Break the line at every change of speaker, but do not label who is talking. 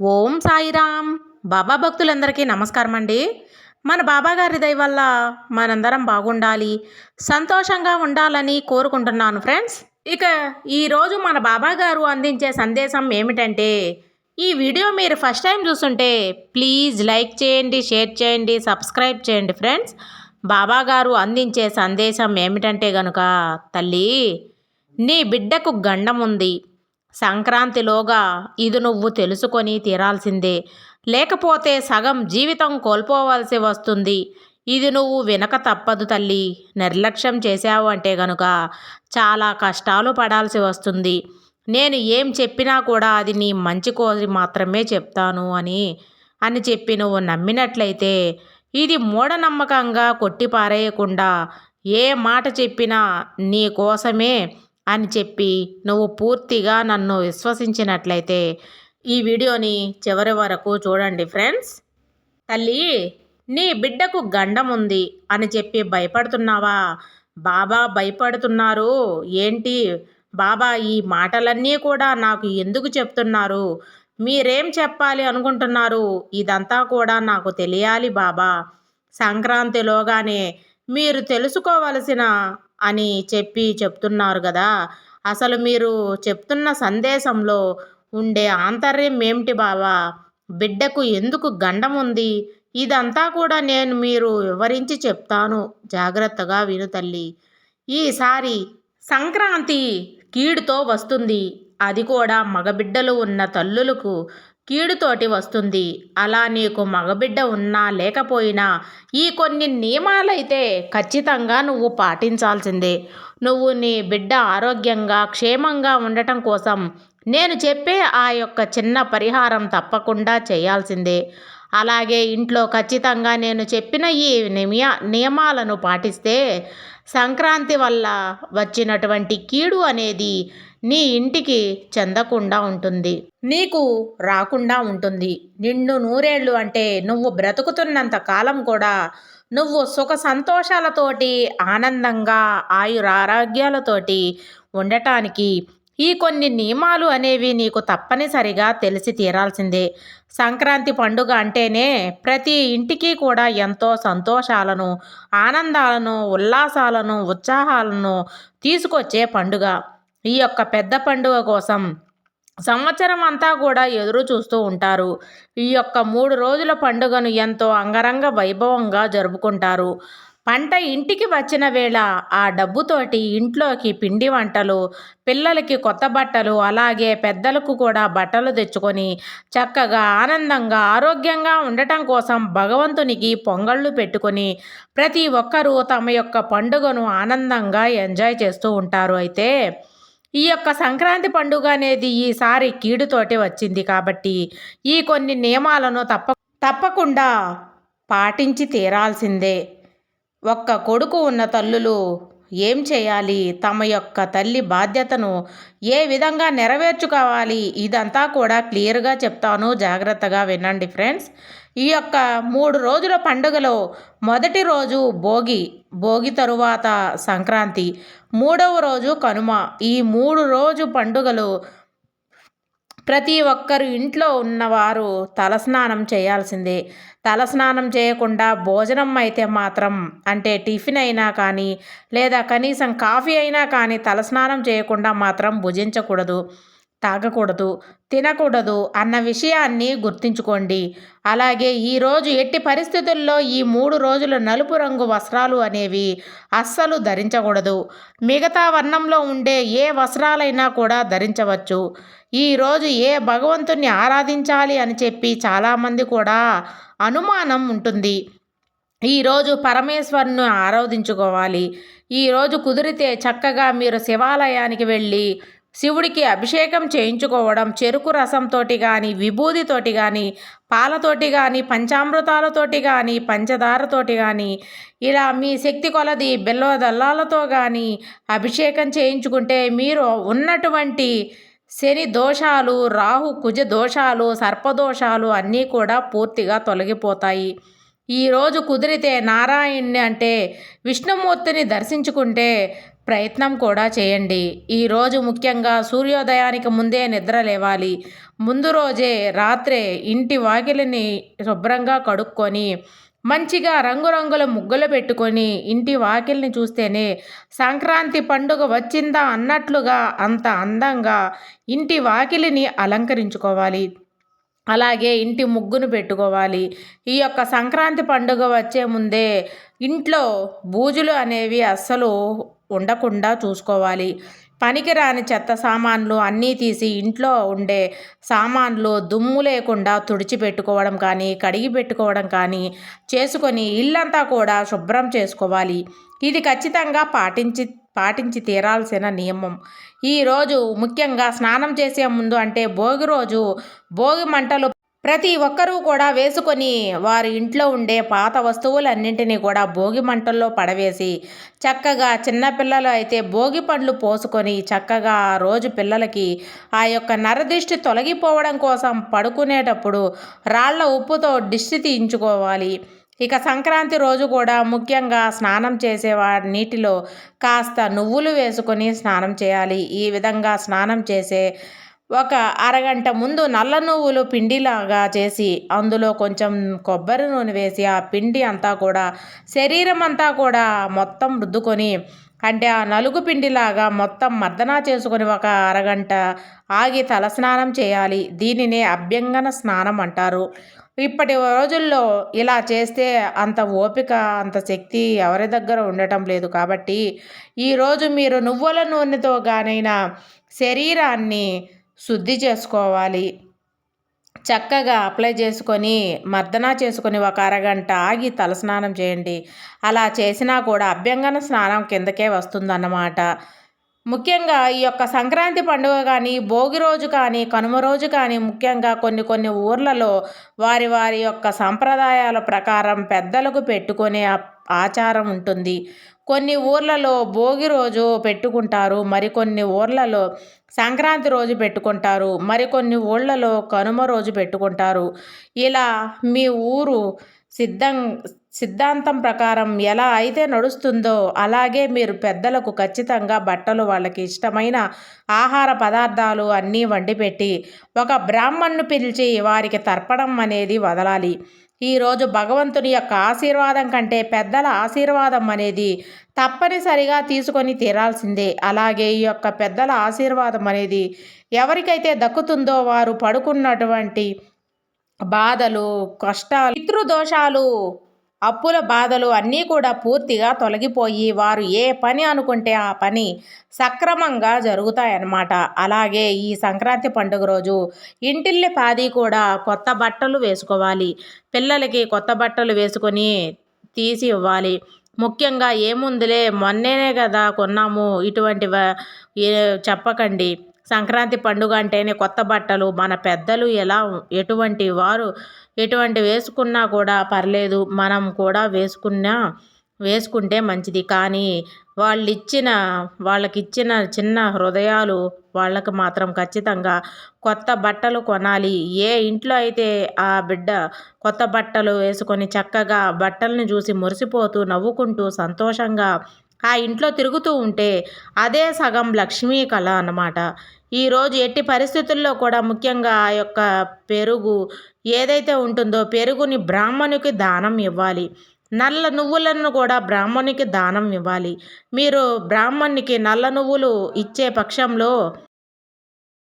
ఓం సాయిరామ్. బాబా భక్తులందరికీ నమస్కారం అండి మన బాబా గారి దయ వల్ల మనందరం బాగుండాలి సంతోషంగా ఉండాలని కోరుకుంటున్నాను ఫ్రెండ్స్. ఇక ఈరోజు మన బాబా గారు అందించే సందేశం ఏమిటంటే ఈ వీడియో మీరు ఫస్ట్ టైం చూస్తుంటే ప్లీజ్ లైక్ చేయండి షేర్ చేయండి సబ్స్క్రైబ్ చేయండి ఫ్రెండ్స్. బాబాగారు అందించే సందేశం ఏమిటంటే గనుక తల్లి నీ బిడ్డకు గండం ఉంది. సంక్రాంతిలోగా ఇది నువ్వు తెలుసుకొని తీరాల్సిందే. లేకపోతే సగం జీవితం కోల్పోవలసి వస్తుంది. ఇది నువ్వు వినక తప్పదు తల్లి. నిర్లక్ష్యం చేశావు అంటే గనుక చాలా కష్టాలు పడాల్సి వస్తుంది. నేను ఏం చెప్పినా కూడా అది నీ మంచి కోరి మాత్రమే చెప్తాను అని అని చెప్పి నువ్వు నమ్మినట్లయితే ఇది మూఢనమ్మకంగా కొట్టిపారేయకుండా ఏ మాట చెప్పినా నీ కోసమే అని చెప్పి నువ్వు పూర్తిగా నన్ను విశ్వసించినట్లయితే ఈ వీడియోని చివరి వరకు చూడండి ఫ్రెండ్స్. తల్లి నీ బిడ్డకు గండం ఉంది అని చెప్పి భయపడుతున్నావా? బాబా భయపడుతున్నారు. ఏంటి? బాబా ఈ మాటలన్నీ కూడా నాకు ఎందుకు చెప్తున్నారు? మీరేం చెప్పాలి అనుకుంటున్నారు? ఇదంతా కూడా నాకు తెలియాలి బాబా. సంక్రాంతిలోగానే మీరు తెలుసుకోవలసిన అని చెప్పి చెప్తున్నారు కదా. అసలు మీరు చెప్తున్న సందేశంలో ఉండే ఆంతర్యం ఏమిటి బావా? బిడ్డకు ఎందుకు గండం ఉంది? ఇదంతా కూడా నేను మీరు వివరించి చెప్తాను. జాగ్రత్తగా విను తల్లి. ఈసారి సంక్రాంతి కీడుతో వస్తుంది. అది కూడా మగబిడ్డలు ఉన్న తల్లులకు కీడుతోటి వస్తుంది. అలా నీకు మగబిడ్డ ఉన్నా లేకపోయినా ఈ కొన్ని నియమాలైతే ఖచ్చితంగా నువ్వు పాటించాల్సిందే. నువ్వు నీ బిడ్డ ఆరోగ్యంగా క్షేమంగా ఉండటం కోసం నేను చెప్పే ఆ యొక్క చిన్న పరిహారం తప్పకుండా చేయాల్సిందే. అలాగే ఇంట్లో ఖచ్చితంగా నేను చెప్పిన ఈ నియమ నియమాలను పాటిస్తే సంక్రాంతి వల్ల వచ్చినటువంటి కీడు అనేది నీ ఇంటికి చెందకుండా ఉంటుంది. నీకు రాకుండా ఉంటుంది. నిండు నూరేళ్ళు అంటే నువ్వు బ్రతుకుతున్నంత కాలం కూడా నువ్వు సుఖ సంతోషాలతోటి ఆనందంగా ఆయురారోగ్యాలతోటి ఉండటానికి ఈ కొన్ని నియమాలు అనేవి నీకు తప్పనిసరిగా తెలిసి తీరాల్సిందే. సంక్రాంతి పండుగ అంటేనే ప్రతి ఇంటికి కూడా ఎంతో సంతోషాలను ఆనందాలను ఉల్లాసాలను ఉత్సాహాలను తీసుకొచ్చే పండుగ. ఈ యొక్క పెద్ద పండుగ కోసం సంవత్సరం అంతా కూడా ఎదురు చూస్తూ ఉంటారు. ఈ యొక్క మూడు రోజుల పండుగను ఎంతో అంగరంగ వైభవంగా జరుపుకుంటారు. పంట ఇంటికి వచ్చిన వేళ ఆ డబ్బుతోటి ఇంట్లోకి పిండి వంటలు పిల్లలకి కొత్త బట్టలు అలాగే పెద్దలకు కూడా బట్టలు తెచ్చుకొని చక్కగా ఆనందంగా ఆరోగ్యంగా ఉండటం కోసం భగవంతునికి పొంగళ్ళు పెట్టుకొని ప్రతి ఒక్కరూ తమ యొక్క పండుగను ఆనందంగా ఎంజాయ్ చేస్తూ ఉంటారు. అయితే ఈ యొక్క సంక్రాంతి పండుగ అనేది ఈసారి కీడుతోటే వచ్చింది కాబట్టి ఈ కొన్ని నియమాలను తప్ప తప్పకుండా పాటించి తీరాల్సిందే. ఒక్క కొడుకు ఉన్న తల్లులు ఏం చేయాలి? తమ యొక్క తల్లి బాధ్యతను ఏ విధంగా నెరవేర్చుకోవాలి? ఇదంతా కూడా క్లియర్గా చెప్తాను. జాగ్రత్తగా వినండి ఫ్రెండ్స్. ఈ యొక్క మూడు రోజుల పండుగలో మొదటి రోజు భోగి భోగి తరువాత సంక్రాంతి మూడవ రోజు కనుమ. ఈ మూడు రోజు పండుగలు ప్రతి ఒక్కరు ఇంట్లో ఉన్నవారు తలస్నానం చేయాల్సిందే. తలస్నానం చేయకుండా భోజనం అయితే మాత్రం అంటే టిఫిన్ అయినా కానీ లేదా కనీసం కాఫీ అయినా కానీ తలస్నానం చేయకుండా మాత్రం భుజించకూడదు. తాగకూడదు తినకూడదు అన్న విషయాన్ని గుర్తుంచుకోండి. అలాగే ఈరోజు ఎట్టి పరిస్థితుల్లో ఈ మూడు రోజులు నలుపు రంగు వస్త్రాలు అనేవి అస్సలు ధరించకూడదు. మిగతా వర్ణంలో ఉండే ఏ వస్త్రాలైనా కూడా ధరించవచ్చు. ఈరోజు ఏ భగవంతుణ్ణి ఆరాధించాలి అని చెప్పి చాలామంది కూడా అనుమానం ఉంటుంది. ఈరోజు పరమేశ్వరుని ఆరాధించుకోవాలి. ఈరోజు కుదిరితే చక్కగా మీరు శివాలయానికి వెళ్ళి శివుడికి అభిషేకం చేయించుకోవడం చెరుకు రసంతోటి కానీ విభూతితోటి కానీ పాలతోటి కానీ పంచామృతాలతోటి కానీ పంచదారతోటి కానీ ఇలా మీ శక్తి కొలది బెల్ల దల్లాలతో కానీ అభిషేకం చేయించుకుంటే మీరు ఉన్నటువంటి శని దోషాలు రాహు కుజ దోషాలు సర్పదోషాలు అన్నీ కూడా పూర్తిగా తొలగిపోతాయి. ఈరోజు కుదిరితే నారాయణ్ణి అంటే విష్ణుమూర్తిని దర్శించుకుంటే ప్రయత్నం కూడా చేయండి. ఈరోజు ముఖ్యంగా సూర్యోదయానికి ముందే నిద్ర లేవాలి. ముందు రోజే రాత్రే ఇంటి వాకిలిని శుభ్రంగా కడుక్కొని మంచిగా రంగురంగుల ముగ్గులు పెట్టుకొని ఇంటి వాకిల్ని చూస్తేనే సంక్రాంతి పండుగ వచ్చిందా అన్నట్లుగా అంత అందంగా ఇంటి వాకిలిని అలంకరించుకోవాలి. అలాగే ఇంటి ముగ్గును పెట్టుకోవాలి. ఈ యొక్క సంక్రాంతి పండుగ వచ్చే ముందే ఇంట్లో బూజులు అనేవి అస్సలు ఉండకుండా చూసుకోవాలి. పనికిరాని చెత్త సామాన్లు అన్నీ తీసి ఇంట్లో ఉండే సామాన్లు దుమ్ము లేకుండా తుడిచిపెట్టుకోవడం కానీ కడిగి పెట్టుకోవడం కానీ చేసుకొని ఇల్లంతా కూడా శుభ్రం చేసుకోవాలి. ఇది ఖచ్చితంగా పాటించి పాటించి తీరాల్సిన నియమం. ఈరోజు ముఖ్యంగా స్నానం చేసే ముందు అంటే భోగి రోజు భోగి మంటలు ప్రతి ఒక్కరూ కూడా వేసుకొని వారి ఇంట్లో ఉండే పాత వస్తువులన్నింటినీ కూడా భోగి మంటల్లో పడవేసి చక్కగా చిన్నపిల్లలు అయితే భోగి పండ్లు పోసుకొని చక్కగా ఆ రోజు పిల్లలకి ఆ యొక్క నరదిష్టి తొలగిపోవడం కోసం పడుకునేటప్పుడు రాళ్ళ ఉప్పుతో దిష్టి తీయించుకోవాలి. ఇక సంక్రాంతి రోజు కూడా ముఖ్యంగా స్నానం చేసేవా నీటిలో కాస్త నువ్వులు వేసుకొని స్నానం చేయాలి. ఈ విధంగా స్నానం చేసే ఒక అరగంట ముందు నల్ల నువ్వులు పిండిలాగా చేసి అందులో కొంచెం కొబ్బరి నూనె వేసి ఆ పిండి అంతా కూడా శరీరం అంతా కూడా మొత్తం రుద్దుకొని అంటే ఆ నలుగు పిండిలాగా మొత్తం మర్దనా చేసుకొని ఒక అరగంట ఆగి తలస్నానం చేయాలి. దీనినే అభ్యంగన స్నానం అంటారు. ఇప్పటి రోజుల్లో ఇలా చేస్తే అంత ఓపిక అంత శక్తి ఎవరి దగ్గర ఉండటం లేదు కాబట్టి ఈరోజు మీరు నువ్వుల నూనెతో గానైనా శరీరాన్ని శుద్ధి చేసుకోవాలి. చక్కగా అప్లై చేసుకొని మర్దనా చేసుకొని ఒక అరగంట ఆగి తలస్నానం చేయండి. అలా చేసినా కూడా అభ్యంగన స్నానం కిందకే వస్తుందన్నమాట. ముఖ్యంగా ఈ యొక్క సంక్రాంతి పండుగ కానీ భోగి రోజు కానీ కనుమ రోజు కానీ ముఖ్యంగా కొన్ని కొన్ని ఊర్లలో వారి వారి యొక్క సంప్రదాయాల ప్రకారం పెద్దలకు పెట్టుకునే ఆచారం ఉంటుంది. కొన్ని ఊర్లలో భోగి రోజు పెట్టుకుంటారు. మరికొన్ని ఊర్లలో సంక్రాంతి రోజు పెట్టుకుంటారు. మరికొన్ని ఊళ్ళలో కనుమ రోజు పెట్టుకుంటారు. ఇలా మీ ఊరు సిద్ధం సిద్ధాంతం ప్రకారం ఎలా అయితే నడుస్తుందో అలాగే మీరు పెద్దలకు ఖచ్చితంగా బట్టలు వాళ్ళకి ఇష్టమైన ఆహార పదార్థాలు అన్నీ వండిపెట్టి ఒక బ్రాహ్మణ్ను పిలిచి వారికి తర్పణం అనేది వదలాలి. ఈరోజు భగవంతుని యొక్క ఆశీర్వాదం కంటే పెద్దల ఆశీర్వాదం అనేది తప్పనిసరిగా తీసుకొని తీరాల్సిందే. అలాగే ఈ యొక్క పెద్దల ఆశీర్వాదం అనేది ఎవరికైతే దక్కుతుందో వారు పడుకున్నటువంటి బాధలు కష్టాలు పితృదోషాలు అప్పుల బాధలు అన్నీ కూడా పూర్తిగా తొలగిపోయి వారు ఏ పని అనుకుంటే ఆ పని సక్రమంగా జరుగుతాయన్నమాట. అలాగే ఈ సంక్రాంతి పండుగ రోజు ఇంటిల్లి పాది కూడా కొత్త బట్టలు వేసుకోవాలి. పిల్లలకి కొత్త బట్టలు వేసుకొని తీసి ఇవ్వాలి. ముఖ్యంగా ఏముందిలే మొన్నేనే కదా కొన్నాము ఇటువంటి చెప్పకండి. సంక్రాంతి పండుగ అంటేనే కొత్త బట్టలు మన పెద్దలు ఎలా ఎటువంటి వారు ఎటువంటి వేసుకున్నా కూడా పర్లేదు మనం కూడా వేసుకున్నా వేసుకుంటే మంచిది. కానీ వాళ్ళు ఇచ్చిన వాళ్ళకి ఇచ్చిన చిన్న హృదయాలు వాళ్ళకి మాత్రం ఖచ్చితంగా కొత్త బట్టలు కొనాలి. ఏ ఇంట్లో అయితే ఆ బిడ్డ కొత్త బట్టలు వేసుకొని చక్కగా బట్టలను చూసి మురిసిపోతూ నవ్వుకుంటూ సంతోషంగా ఆ ఇంట్లో తిరుగుతూ ఉంటే అదే సగం లక్ష్మీ కళ అన్నమాట. ఈరోజు ఎట్టి పరిస్థితుల్లో కూడా ముఖ్యంగా ఆ యొక్క పెరుగు ఏదైతే ఉంటుందో పెరుగుని బ్రాహ్మణునికి దానం ఇవ్వాలి. నల్ల నువ్వులను కూడా బ్రాహ్మణునికి దానం ఇవ్వాలి. మీరు బ్రాహ్మణునికి నల్ల నువ్వులు ఇచ్చే పక్షంలో